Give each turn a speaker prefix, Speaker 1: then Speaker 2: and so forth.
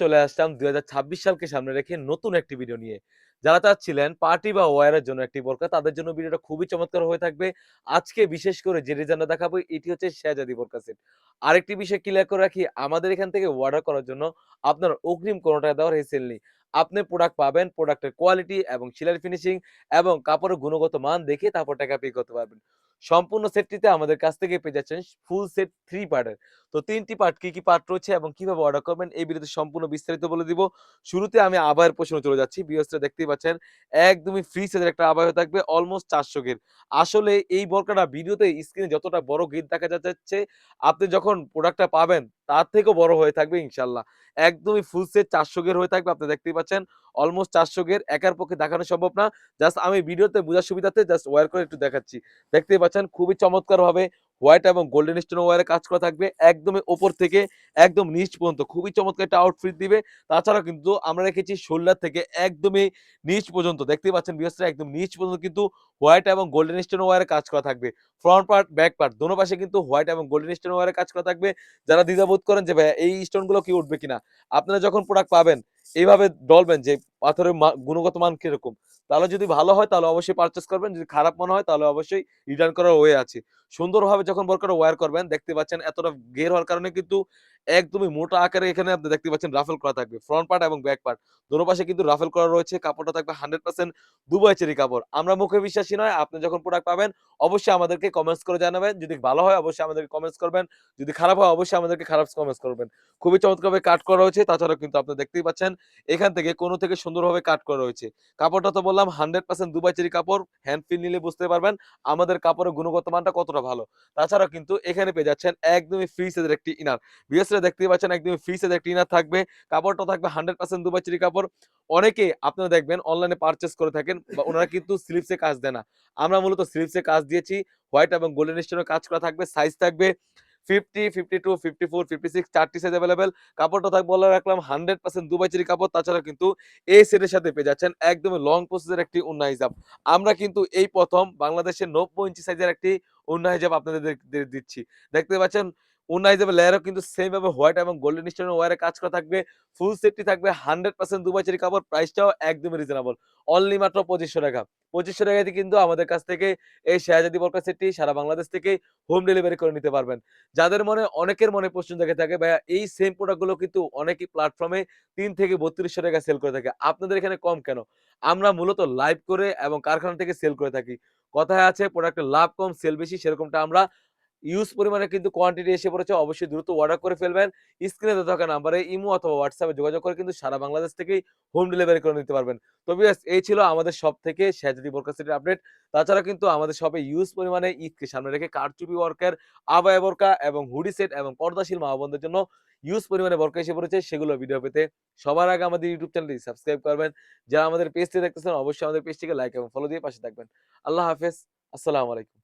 Speaker 1: চলে আসলাম ২০২৬ সালকে সামনে রেখে নতুন একটি ভিডিও নিয়ে। যারা চাচ্ছিলেন পার্টি বা ওয়্যারের জন্য একটি বোরকা তাদের জন্য ভিডিওটা খুবই চমৎকার হয়ে থাকবে। আজকে বিশেষ করে যে ডিজাইনটা দেখাবো এটি হচ্ছে শেহজাদি বোরকা সেট। আরেকটি বিষয় ক্লিয়ার করে রাখি আমাদের এখান থেকে অর্ডার করার জন্য আপনার অগ্রিম কোনো টাকা দেওয়ার হেসেল নেই। আপনি প্রোডাক্ট পাবেন, প্রোডাক্টের কোয়ালিটি এবং সেলাই ফিনিশিং এবং কাপড়ের গুণগত মান দেখে তারপর টাকা পে করতে পারবেন। সম্পূর্ণ সেটটিতে আমাদের কাছ থেকে পেয়ে যাচ্ছেন ফুল সেট থ্রি পার্টের। তো তিনটি পার্ট কি, কি পার্ট রয়েছে এবং কীভাবে অর্ডার করবেন এই ভিডিওতে সম্পূর্ণ বিস্তারিত বলে দিব। শুরুতে আমি আবার প্রশ্ন চলে যাচ্ছি। ভিউয়ার্সরা দেখতেই পাচ্ছেন একদমই ফ্রি সাইজের একটা আবার থাকবে অলমোস্ট চারশো গের আসলে এই বরকাটা ভিডিওতে স্ক্রিনে যতটা বড় গেট দেখা যাচ্ছে আপনি যখন প্রোডাক্টটা পাবেন তার থেকেও বড় হয়ে থাকবে ইনশাল্লাহ একদমই ফুল সেট চারশো গের হয়ে থাকবে। আপনি দেখতেই পাচ্ছেন অলমোস্ট চারশো গের একার পক্ষে দেখানো সম্ভব না। জাস্ট আমি ভিডিওতে বোঝার সুবিধাতে জাস্ট ওয়ার করে একটু দেখাচ্ছি। দেখতেই পাচ্ছেন, খুবই চমৎকারভাবে হোয়াইট এবং গোল্ডেন স্টোন ওয়ারে কাজ করা থাকবে। একদমই ওপর থেকে একদম নিচ পর্যন্ত খুবই চমৎকার একটা আউটফিট দিবে। তাছাড়াও কিন্তু আমরা রেখেছি শোল্ডার থেকে একদমই নিচ পর্যন্ত দেখতেই পাচ্ছেন ভিউয়ার্সরা একদম নিচ পর্যন্ত কিন্তু হোয়াইট এবং গোল্ডেন স্টোন ওয়্যারে কাজ করা থাকবে। ফ্রন্ট পার্ট, ব্যাক পার্ট দোনো পাশে কিন্তু হোয়াইট এবং গোল্ডেন স্টোন ওয়্যারে কাজ করা থাকবে। যারা দ্বিধাবোধ করেন যে ভাইয়া এই স্টোনগুলো কি উঠবে কিনা? আপনারা যখন প্রোডাক্ট পাবেন এইভাবে ডলবেন যে পাথরের গুণগত মান কীরকম? তাহলে যদি ভালো হয় তাহলে অবশ্যই পারচেস করবেন। যদি খারাপ মনে হয় তাহলে অবশ্যই রিটার্ন করার ওয়ে আছে। সুন্দরভাবে যখন বরকার ওয়্যার করবেন, দেখতে পাচ্ছেন এতটা গের হওয়ার কারণে কিন্তু একদমই মোটা আকারে এখানে আপনি দেখতে পাচ্ছেন রাফেল করা থাকবে। ফ্রন্ট পার্ট এবং ব্যাক পার্ট দোনো পাশে কিন্তু রাফেল করা রয়েছে। কাপড়টা থাকবে 100% দুবাই চেরি কাপড়। আমরা মুখে বিশ্বাসী নয়। আপনি যখন প্রোডাক্ট পাবেন, অবশ্যই আমাদেরকে কমেন্টস করে জানাবেন। যদি ভালো হয়, অবশ্যই আমাদেরকে কমেন্টস করবেন। যদি খারাপ হয়, অবশ্যই আমাদেরকে খারাপ কমেন্টস করবেন। খুবই চমৎকারভাবে কাট করা হয়েছে। তাছাড়াও কিন্তু আপনি দেখতেই পাচ্ছেন, এখান থেকে কোণ থেকে সুন্দরভাবে কাট করা হয়েছে। কাপড়টা তো বললাম 100% দুবাই চেরি কাপড়। হ্যান্ড ফিল নিলে বুঝতে পারবেন, আমাদের কাপড়ের গুণগত মানটা কতটা ভালো। তাছাড়াও কিন্তু এখানে পেয়ে যাচ্ছেন একদমই ফ্রি সাইজের একটি ইনার। ভিউয়ার্সরা দেখতেই পাচ্ছেন একদমই ফ্রি সাইজের একটি ইনার থাকবে। কাপড়টা থাকবে 100% দুবাই কাপড়। অনেকেই আপনারা দেখবেন অনলাইনে পারচেজ করে থাকেন বা উনারা কিন্তু স্লিপসে কাজ দেয় না। আমরা মূলত স্লিপসে কাজ দিয়েছি। হোয়াইট এবং গোল্ডেন স্টোনের কাজ করা থাকবে। সাইজ থাকবে 50, 52, 54, 56 4 টি সাইজ এভেইলেবল। কাপড়টা থাকবে বলে রাখলাম 100% দুবাই কাপড়। তাছাড়া কিন্তু এই সেটের সাথে পেয়ে যাচ্ছেন একদমই লং প্রসেসের একটি ওন্না হিসাব আমরা কিন্তু এই প্রথম বাংলাদেশের ৯০ ইঞ্চি সাইজের একটি ওন্না হিসাব আপনাদের দিচ্ছি। দেখতে পাচ্ছেন ওন্না হিজাবের লেয়ারও কিন্তু সেম ভাবে হোয়াইট এবং গোল্ডেন স্টোনের ওয়্যারে কাজ করা থাকবে। ফুল সেটটি থাকবে 100% দুবাই চেরি কাপড়। প্রাইসটাও একদমই রিজনেবল। অনলি মাত্র ৳২৫০০ ৳২৫০০ টাকাতে কিন্তু আমাদের কাছ থেকে এই শেহজাদি বোরকা সেটটি সারা বাংলাদেশ থেকেই হোম ডেলিভারি করে নিতে পারবেন। যাদের মনে, অনেকের মনে প্রশ্ন জেগে থাকে, ভাইয়া, এই সেম প্রোডাক্টগুলো কিন্তু অনেকই প্ল্যাটফর্মে তিন থেকে বত্রিশশো টাকা সেল করে থাকে। আপনাদের এখানে কম কেন? আমরা মূলত লাইভ করে এবং কারখানা থেকে সেল করে থাকি। কথায় আছে প্রোডাক্টের লাভ কম সেল বেশি, সেরকমটা আমরা ইউজ পরিমাণে কিন্তু কোয়ান্টিটি এসে পড়েছে। অবশ্যই দ্রুত অর্ডার করে ফেলবেন। স্ক্রিনে থাকা নাম্বারে ইমো অথবা হোয়াটসঅ্যাপে যোগাযোগ করে কিন্তু সারা বাংলাদেশ থেকেই হোম ডেলিভারি করে নিতে পারবেন। তো ভিউয়ার্স এই ছিল আমাদের শপ থেকে শেহজাদি বোরকা সেটের আপডেট। তাছাড়া কিন্তু আমাদের শপে ইউজ পরিমাণে ঈদকে সামনে রেখে কারচুপি ওয়ার্কের আবায়া বোরকা এবং হুডি সেট এবং পর্দাশীল মা বোনদের জন্য ইউজ পরিমাণে বোরকা এসে পড়েছে। সেগুলো ভিডিও পেতে সবার আগে আমাদের ইউটিউব চ্যানেলটি সাবস্ক্রাইব করবেন। যারা আমাদের পেজটি দেখতেছেন, অবশ্যই আমাদের পেজটিকে লাইক এবং ফলো দিয়ে পাশে থাকবেন। আল্লাহ হাফেজ। আসসালামু আলাইকুম।